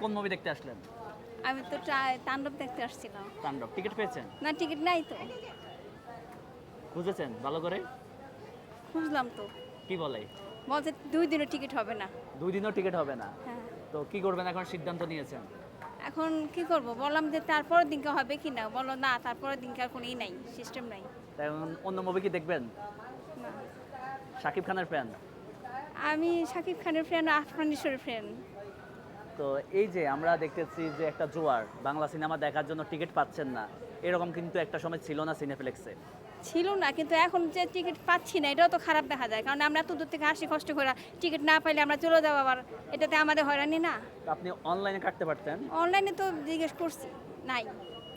কোন মুভি দেখতে আসলেন? আমি তো তাণ্ডব দেখতে আসছিলাম। তাণ্ডব টিকিট পেয়েছেন? না টিকিট নাই তো। খুঁজেছেন ভালো করে? খুঁজলাম তো। কি বলে? বলছে দুই দিনও টিকিট হবে না। দুই দিনও টিকিট হবে না? হ্যাঁ। তো কি করবেন এখন? সিদ্ধান্ত নিয়েছেন? এখন কি করব? বললাম যে তারপরের দিনকে হবে কি না? বলো না তারপরের দিনকে আর কোনো ই নাই সিস্টেম নাই। তাই এখন অন্য মুভি কি দেখবেন? না। শাকিব খানের ফ্যান আমি শাকিব খানের ফ্রেন্ড আফরান ঈশ্বরের ফ্রেন্ড তো এই যে আমরা দেখতেছি যে একটা জোয়ার বাংলা সিনেমা দেখার জন্য টিকিট পাচ্ছেন না এরকম কিন্তু একটা সময় ছিল না সিনেফ্লেক্সে ছিল না কিন্তু এখন যে টিকিট পাচ্ছি না এটাও তো খারাপ দেখা যায় কারণ আমরা এত দূর থেকে আসি কষ্ট করে টিকিট না পাইলে আমরা চলে যাব আবার এটাতে আমাদের হয়রানি না। আপনি অনলাইনে কাটতে পারতেন? অনলাইনে তো জিজ্ঞেস করছি নাই।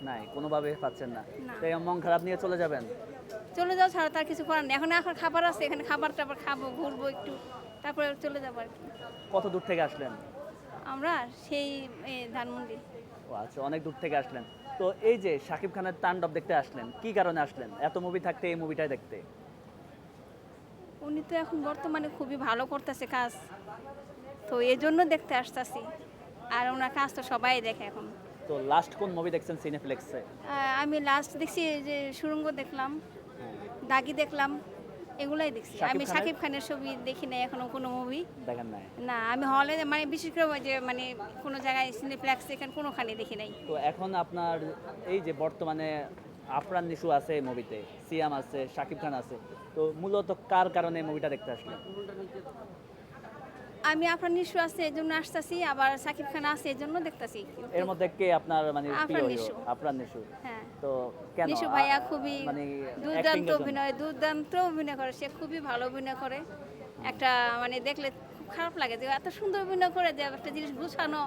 নাই কোনোভাবে পাচ্ছেন না। তাই মন খারাপ নিয়ে চলে যাবেন? চলে যাও ছাড়া তার কিছু করার নেই এখন এখন খাবার আছে এখানে খাবার টাবার খাব ঘুরবো একটু তারপরে চলে যাব আর কি। কত দূর থেকে আসলেন? আমরা সেই ধানমন্ডি। ও আচ্ছা অনেক দূর থেকে আসলেন। তো এই যে শাকিব খানের তাণ্ডব দেখতে আসলেন কি কারণে আসলেন? এত মুভি থাকতে এই মুভিটাই দেখতে। উনি তো এখন বর্তমানে খুবই ভালো করতেছে কাজ। তো এই জন্য দেখতে আসতেছি। আর ওনার কাজ তো সবাই দেখে এখন। তো লাস্ট কোন মুভি দেখছেন সিনেপ্লেক্সে আহ, আমি লাস্ট দেখছি যে সুরঙ্গ দেখলাম দাগি দেখলাম। এগুলাই দেখছি। আমি? শাকিব খানের ছবি দেখি নাই এখনও কোনো মুভি দেখেন নাই? না আমি হলে মানে বিশেষ করে ওই যে মানে কোনো জায়গায় সিনেপ্লেক্স এখানে কোনোখানে দেখি নাই। তো এখন আপনার এই যে বর্তমানে আফরান নিশু আছে এই মুভিতে সিয়াম আছে শাকিব খান আছে তো মূলত কার কারণে মুভিটা দেখতে আসলেন? আমি আপনার নিশু আছে এই জন্য আসতেছি আবার সাকিব খান আছে এই জন্য দেখতেছি। এর মধ্যে কে আপনার মানে প্রিয় হিরো? নিশু। আফরান নিশু হ্যাঁ। তো কেন? নিশু ভাইয়া খুবই মানে দুর্দান্ত? অভিনয় দুর্দান্ত অভিনয় করে। সে খুবই ভালো অভিনয় করে। একটা মানে দেখলে খুব খারাপ লাগে যে এত সুন্দর অভিনয় করে যে একটা জিনিস গুছানো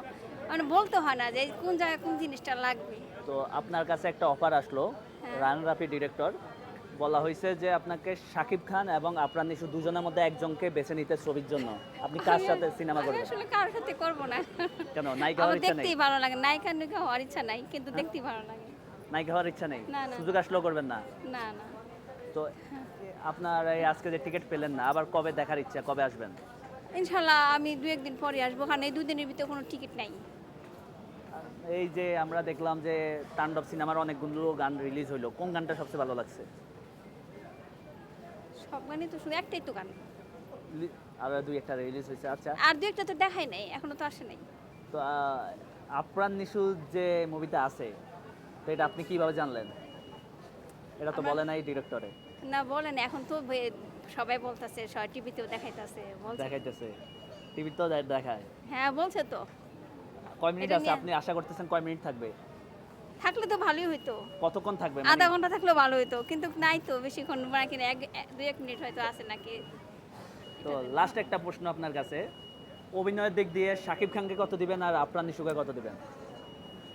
মানে বলতে হয় না যে কোন জায়গায় কোন জিনিসটা লাগবে। তো আপনার কাছে একটা অফার আসলো হ্যাঁ। রান রাফি ডিরেক্টর বলা হয়েছে যে আপনাকে শাকিব খান এবং আফরান নিশু দুজনের মধ্যে একজনকে বেছে নিতে ছবির জন্য। আপনি কার সাথে সিনেমা করবেন? আসলে কারোর সাথে করব না? কেন? নায়িকা হওয়ার ইচ্ছা নেই? দেখতেই ভালো লাগে। নায়িকা নায়িকা হওয়ার ইচ্ছা নাই কিন্তু দেখতেই ভালো লাগে। নায়িকা হওয়ার ইচ্ছা নেই। সুযোগ আসলেও করবেন না? না না। তো আপনার এই আজকে যে টিকিট পেলেন না আবার কবে দেখার ইচ্ছা কবে আসবেন? ইনশাল্লাহ আমি দু একদিন পরে আসব কারণ এই দুদিনের ভিতরে কোনো টিকিট নাই। এই যে আমরা দেখলাম যে তাণ্ডব সিনেমার অনেকগুলো গান রিলিজ হইল কোন গানটা সবচেয়ে ভালো লাগছে? সব গানই তো শুধু একটাই তো গান। আর দুই একটা রিলিজ হয়েছে আচ্ছা। আর দু একটা তো দেখাই নাই এখনও তো আসে নাই। তো আফরান নিশু যে মুভিতে আছে তো এটা আপনি কীভাবে জানলেন? এটা তো বলে নাই ডিরেক্টরে না বলেন এখন তো সবাই বলতেছে টিভিতেও দেখাইতেছে দেখাইতেছে। টিভিতেও দেখায়। হ্যাঁ বলছে তো। কয় মিনিট আছে আপনি আশা করতেছেন কয় মিনিট থাকবে? থাকলে তো ভালোই হইতো। কতক্ষণ থাকবে আধা মানে ঘণ্টা থাকলেও ভালো হইতো কিন্তু নাই তো বেশিক্ষণ মানে কিনা এক দুই এক মিনিট হয়তো আছে নাকি। তো লাস্ট একটা প্রশ্ন আপনার কাছে। অভিনয়ের দিক দিয়ে শাকিব খানকে কত দিবেন আর আফরান নিশুকে কত দিবেন?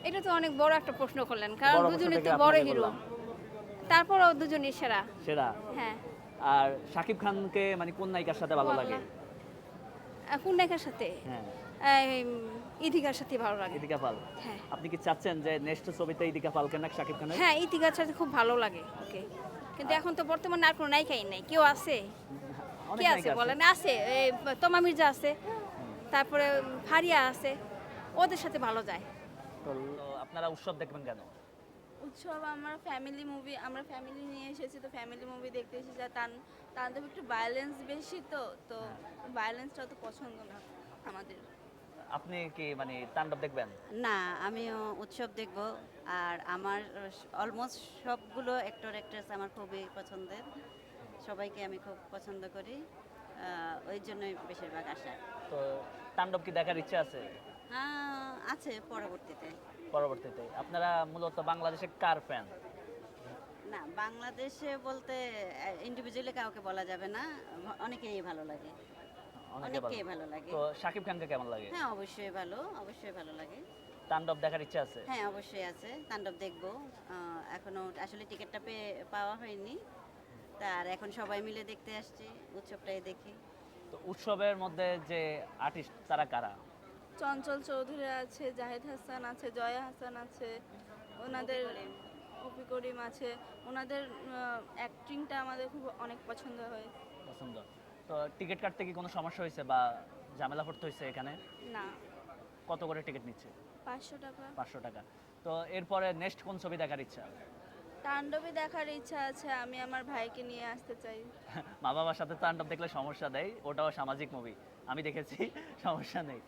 এটা তো অনেক বড় একটা প্রশ্ন করলেন কারণ দুজনই তো বড় হিরো। বললাম। তারপরও দুজনই সেরা। সেরা? হ্যাঁ। আর শাকিব খানকে মানে কোন নায়িকার সাথে ভালো লাগে? কোন নায়িকার সাথে? হ্যাঁ। ইদিকার সাথে ভালো লাগে। ইদিকা পাল? হ্যাঁ। আপনি কি চাচ্ছেন যে নেক্সট ছবিতে ইদিকা পালকে না শাকিব খানের? হ্যাঁ ইতিকার সাথে খুব ভালো লাগে ওকে। কিন্তু এখন তো বর্তমানে আর কোনো নায়িকাই নাই কেউ আছে? কি আছে বলেন? আছে এই তোমা মির্জা আছে তারপরে ফারিয়া আছে ওদের সাথে ভালো যায়। তো আপনারা উৎসব দেখবেন কেন? উৎসব আমরা ফ্যামিলি মুভি আমরা ফ্যামিলি নিয়ে এসেছি তো ফ্যামিলি মুভি দেখতে এসেছি। আর তার তাদের একটু ভায়োলেন্স বেশি তো তো ভায়োলেন্সটা তো পছন্দ না আমাদের। আপনি কি মানে তাণ্ডব দেখবেন? না আমিও উৎসব দেখব। আর আমার অলমোস্ট সবগুলো অ্যাক্টর অ্যাক্ট্রেস আমার খুবই পছন্দের। সবাইকে আমি খুব পছন্দ করি। ওই জন্যই বেশিরভাগ আসা। তো তাণ্ডব কি দেখার ইচ্ছা আছে? আহ, আছে পরবর্তীতে। পরবর্তীতে। আপনারা মূলত বাংলাদেশের কার ফ্যান না বাংলাদেশে বলতে ইন্ডিভিজুয়ালি কাউকে বলা যাবে না। অনেকেই ভালো লাগে। অনেকে ভালো লাগে। তো শাকিব খানকে কেমন লাগে? হ্যাঁ অবশ্যই ভালো অবশ্যই ভালো লাগে। তাণ্ডব দেখার ইচ্ছা আছে? হ্যাঁ অবশ্যই আছে তাণ্ডব দেখব। এখনও আসলে টিকিটটা পেয়ে পাওয়া হয়নি। তার এখন সবাই মিলে দেখতে আসছি উৎসবটাই দেখি। তো উৎসবের মধ্যে যে আর্টিস্ট তারা কারা? চঞ্চল চৌধুরী আছে জাহেদ হাসান আছে জয়া হাসান আছে ওনাদের অপি করিম। আছে। ওনাদের অ্যাক্টিংটা আমাদের খুব অনেক পছন্দ হয়। পছন্দ। তো টিকিট কাটতে কি কোনো সমস্যা হয়েছে বা ঝামেলা করতে হয়েছে এখানে? না। কত করে টিকিট নিচ্ছে? পাঁচশো টাকা। পাঁচশো টাকা। তো এরপরে নেক্সট কোন ছবি দেখার ইচ্ছা? তাণ্ডবী দেখার ইচ্ছা আছে আমি আমার ভাইকে নিয়ে আসতে চাই। মা বাবার সাথে তাণ্ডব দেখলে সমস্যা দেয় ওটাও সামাজিক মুভি আমি দেখেছি সমস্যা নেই।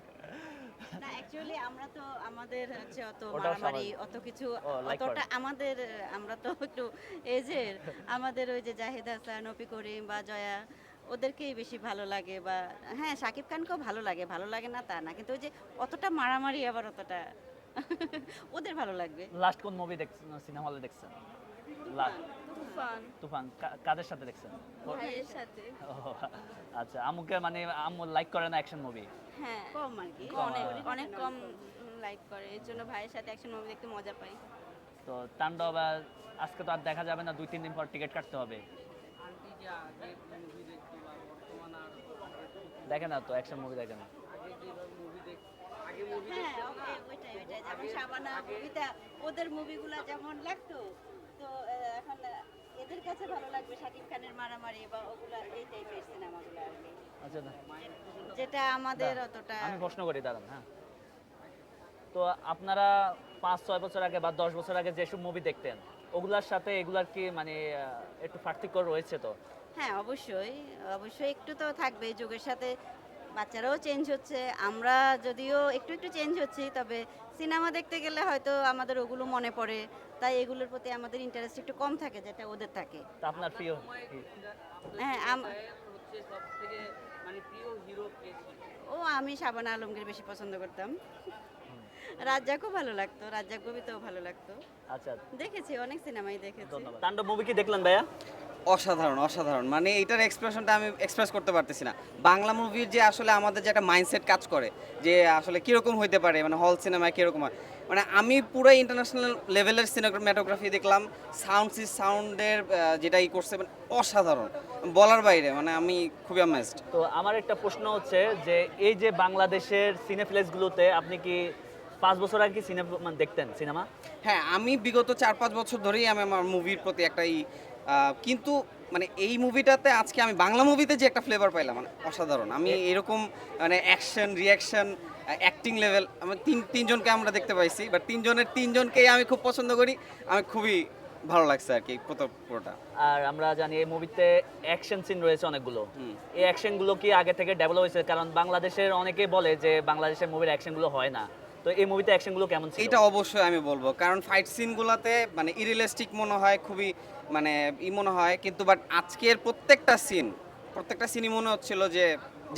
না অ্যাকচুয়ালি আমরা তো আমাদের হচ্ছে অত মারামারি অত কিছু অতটা আমাদের আমরা তো একটু এজের আমাদের ওই যে জাহিদ হাসান অপি করিম বা জয়া ওদেরকেই বেশি ভালো লাগে বা হ্যাঁ শাকিব খানকেও ভালো লাগে ভালো লাগে না তা না কিন্তু ওই যে অতটা মারামারি আবার অতটা ওদের ভালো লাগবে। লাস্ট কোন মুভি দেখছেন সিনেমা হলে দেখছেন তুফান। তুফান কাদের সাথে দেখছেন ও- ভাইয়ের সাথে। আচ্ছা আম্মুকে মানে আম্মু লাইক করে না অ্যাকশন মুভি হ্যাঁ কম আর কি। অনেক অনেক কম লাইক করে এর জন্য ভাইয়ের সাথে অ্যাকশন মুভি দেখতে মজা পাই। তো তাণ্ডব আজকে তো আর দেখা যাবে না দুই তিন দিন পর টিকিট কাটতে হবে। দেখে না তো অ্যাকশন মুভি দেখে না। হ্যাঁ ওকে- ওইটাই ওইটাই। যেমন শাবানা কবিতা ওদের মুভিগুলো যেমন লাগতো তো এখন এদের কাছে ভালো লাগবে শাকিব খানের মারামারি বা ওগুলা এই টাইপের সিনেমাগুলো আর কি। আচ্ছা যেটা আমাদের অতটা আমি প্রশ্ন করি দাঁড়ান হ্যাঁ। তো আপনারা পাঁচ ছয় বছর আগে বা দশ বছর আগে যেসব মুভি দেখতেন ওগুলার সাথে এগুলার কি মানে একটু পার্থক্য রয়েছে তো? হ্যাঁ অবশ্যই অবশ্যই একটু তো থাকবে যুগের সাথে বাচ্চারাও চেঞ্জ হচ্ছে। আমরা যদিও একটু একটু চেঞ্জ হচ্ছি তবে সিনেমা দেখতে গেলে হয়তো আমাদের ওগুলো মনে পড়ে। তাই এগুলোর প্রতি আমাদের ইন্টারেস্ট একটু কম থাকে যেটা ওদের থাকে। আপনার প্রিয় হ্যাঁ ও আমি শাবানা আলমগীর বেশি পছন্দ করতাম। রাজ্জাকও ভালো লাগতো রাজ্জাক কবিতাও ভালো লাগতো। আচ্ছা। দেখেছি অনেক সিনেমাই দেখেছি। ধন্যবাদ। তাণ্ডব মুভি কি দেখলেন ভাইয়া? অসাধারণ অসাধারণ। মানে এটার এক্সপ্রেশনটা আমি এক্সপ্রেস করতে পারতেছি না। বাংলা মুভির যে আসলে আমাদের যে একটা মাইন্ডসেট কাজ করে যে আসলে কীরকম হইতে পারে মানে হল সিনেমায় কীরকম হয়। মানে আমি পুরো ইন্টারন্যাশনাল লেভেলের সিনেমাটোগ্রাফি দেখলাম সাউন্ড সি সাউন্ডের যেটা ই করছে মানে অসাধারণ। বলার বাইরে মানে আমি খুবই অ্যামেজড তো আমার একটা প্রশ্ন হচ্ছে যে এই যে বাংলাদেশের সিনেপ্লেক্সগুলোতে আপনি কি পাঁচ বছর আগে কি সিনেমা দেখতেন সিনেমা? হ্যাঁ আমি বিগত চার পাঁচ বছর ধরেই আমি আমার মুভির প্রতি একটা কিন্তু মানে এই মুভিটাতে আজকে আমি বাংলা মুভিতে যে একটা ফ্লেভার পাইলাম মানে অসাধারণ। আমি এরকম মানে অ্যাকশন রিয়াকশন অ্যাক্টিং লেভেল আমি তিন তিনজনকে আমরা দেখতে পাইছি বাট তিনজনের তিনজনকেই আমি খুব পছন্দ করি। আমি খুবই ভালো লাগছে আর কি পুরোটা। আর আমরা জানি এই মুভিতে অ্যাকশন সিন রয়েছে অনেকগুলো। এই অ্যাকশনগুলো কি আগে থেকে ডেভেলপ হয়েছে? কারণ বাংলাদেশের অনেকেই বলে যে বাংলাদেশের মুভির অ্যাকশনগুলো হয় না। তো এই মুভিতে অ্যাকশনগুলো কেমন ছিল? এটা অবশ্যই আমি বলব কারণ ফাইট সিনগুলোতে মানে ইরিয়েলিস্টিক মনে হয় খুবই মানে ই মনে হয় কিন্তু বাট আজকের প্রত্যেকটা সিন প্রত্যেকটা সিনই মনে হচ্ছিল যে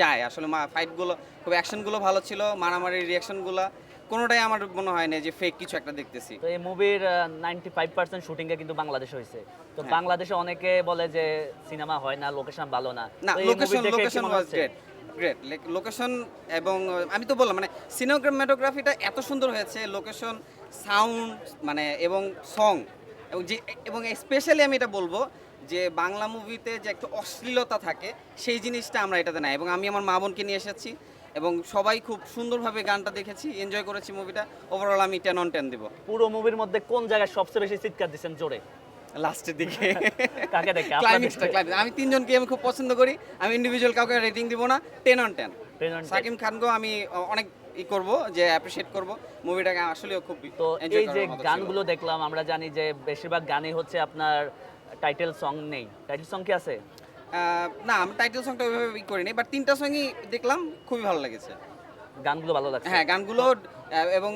যায়। আসলে মা ফাইটগুলো খুব অ্যাকশনগুলো ভালো ছিল মারামারির রিয়াকশনগুলো কোনোটাই আমার মনে হয় না যে ফেক কিছু একটা দেখতেছি। তো এই মুভির নাইনটি ফাইভ পার্সেন্ট শুটিংয়ে কিন্তু বাংলাদেশে হয়েছে। তো হ্যাঁ। বাংলাদেশে অনেকে বলে যে সিনেমা হয় না লোকেশন ভালো না। না লোকেশন লোকেশন? গ্রেট লোকেশন এবং আমি তো বললাম মানে সিনেমাটোগ্রাফিটা এত সুন্দর হয়েছে লোকেশন সাউন্ড মানে এবং সং এবং যে, এবং স্পেশালি আমি এটা বলব যে বাংলা মুভিতে যে একটু অশ্লীলতা থাকে, সেই জিনিসটা আমরা এটাতে নাই। এবং আমি আমার মা বোনকে নিয়ে এসেছি, এবং সবাই খুব সুন্দরভাবে গানটা দেখেছি এনজয় করেছি মুভিটা ওভারঅল আমি টেন অন টেন দেবো। পুরো মুভির মধ্যে কোন জায়গায় সবচেয়ে বেশি চিৎকার দিচ্ছেন জোরে? লাস্টের দিকে। কাকে দেখে? ক্লাইম্যাক্সটা ক্লাইম্যাক্স আমি তিনজনকে আমি খুব পছন্দ করি। আমি ইন্ডিভিজুয়াল কাউকে রেটিং দিব না। টেন অন টেন 10 on 10 সাকিম খানকেও আমি অনেক ই করব যে অ্যাপ্রিশিয়েট করব। মুভিটাকে আসলেও খুব তো এই যে। গানগুলো দেখলাম আমরা জানি যে বেশিরভাগ গানই হচ্ছে আপনার টাইটেল সং নেই। টাইটেল সং কি আছে? না আমি টাইটেল সংটা ওইভাবে ই করিনি বাট তিনটা সঙ্গই দেখলাম খুবই ভালো লেগেছে। গানগুলো ভালো লাগছে। হ্যাঁ গানগুলো এবং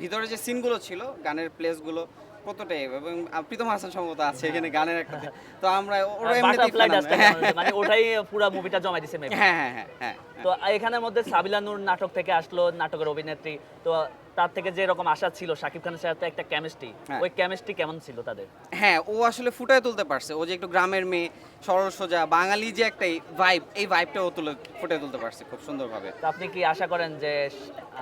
ভিতরে যে সিনগুলো ছিল গানের প্লেসগুলো কতটাই এবং প্রীতম হাসান সম্ভবত আছে এখানে গানের একটা তো আমরা ওরা এমনিতেই বাটারফ্লাই fan মানে ওটাই পুরো মুভিটা জমা দিছে। হ্যাঁ হ্যাঁ হ্যাঁ হ্যাঁ। তো এখানের মধ্যে সাবিলা নূর নাটক থেকে আসলো নাটকের অভিনেত্রী। তো তার থেকে যে এরকম আশা ছিল শাকিব খানের সাথে একটা কেমিস্ট্রি হ্যাঁ। ওই কেমিস্ট্রি কেমন ছিল তাদের? হ্যাঁ ও আসলে ফুটায় তুলতে পারছে। ও যে একটু গ্রামের মেয়ে সরল সোজা বাঙালি যে একটা ভাইব এই ভাইবটা ও তুলে ফুটায় তুলতে পারছে খুব সুন্দরভাবে। তো আপনি কি আশা করেন যে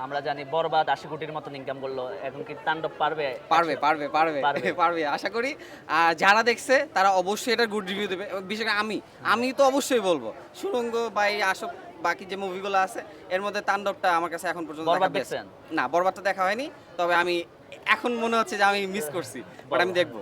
আমরা জানি বরবাদ আশি কোটির মতন ইনকাম করল এখন কি তাণ্ডব পারবে? পারবে পারবে পারবে পারবে। পারবে আশা করি। আর যারা দেখছে তারা অবশ্যই এটা গুড রিভিউ দেবে। বিশেষ করে আমি আমি তো অবশ্যই বলব সুরঙ্গ বা এই আসব বাকি যে মুভিগুলো আছে এর মধ্যে তাণ্ডবটা আমার কাছে এখন পর্যন্ত দেখা না বরবাদটা দেখা হয়নি তবে আমি এখন মনে হচ্ছে যে আমি মিস করছি বাট আমি দেখব।